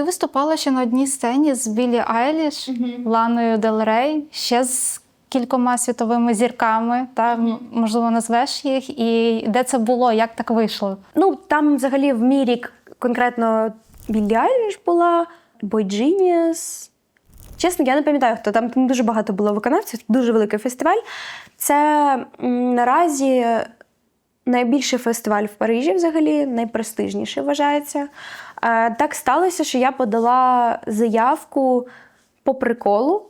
ти виступала ще на одній сцені з Біллі Айліш, Ланою Дел Рей, ще з кількома світовими зірками. Та м- можливо назвеш їх, і де це було, як так вийшло? Ну, там взагалі в мій рік конкретно Біллі Айліш була, Boy Genius. Чесно, я не пам'ятаю, хто там, там дуже багато було виконавців, дуже великий фестиваль. Це м, наразі найбільший фестиваль в Парижі, взагалі, найпрестижніший вважається. Е, так сталося, що я подала заявку по приколу.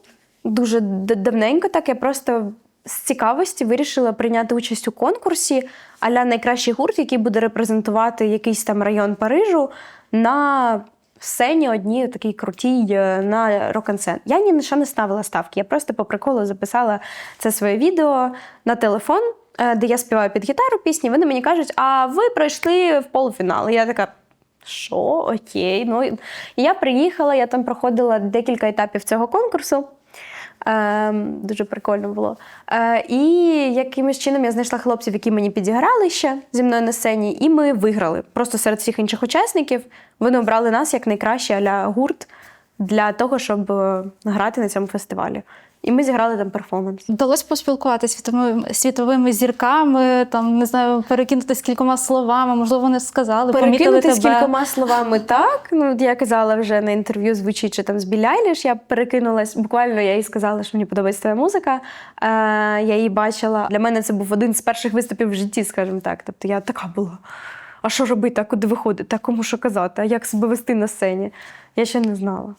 Дуже давненько так. Я просто з цікавості вирішила прийняти участь у конкурсі аля найкращий гурт, який буде репрезентувати якийсь там район Парижу на сцені одній такій крутій е, на рок-ансен. Я ні на що не ставила ставки. Я просто по приколу записала це своє відео на телефон, де я співаю під гітару пісні. Вони мені кажуть, а ви пройшли в полуфінал. Я така. Що, окей. Ну, я приїхала, я там проходила декілька етапів цього конкурсу. Ем, дуже прикольно було. Е, і якимось чином я знайшла хлопців, які мені підіграли ще зі мною на сцені, і ми виграли. Просто серед всіх інших учасників вони обрали нас як найкращий аля гурт для того, щоб е, грати на цьому фестивалі. І ми зіграли там перформанс. Вдалося поспілкуватися світовими, світовими зірками, там не знаю, перекинутися кількома словами, можливо, вони сказали, Перекинутись тебе. кількома словами так. Ну, я казала вже на інтерв'ю звучить, там з Біллі Айліш, Я перекинулась, буквально я їй сказала, що мені подобається твоя музика. Е, я її бачила. Для мене це був один з перших виступів в житті, скажімо так. Тобто я така була. А що робити, а куди виходити, а кому що казати, а як себе вести на сцені? Я ще не знала.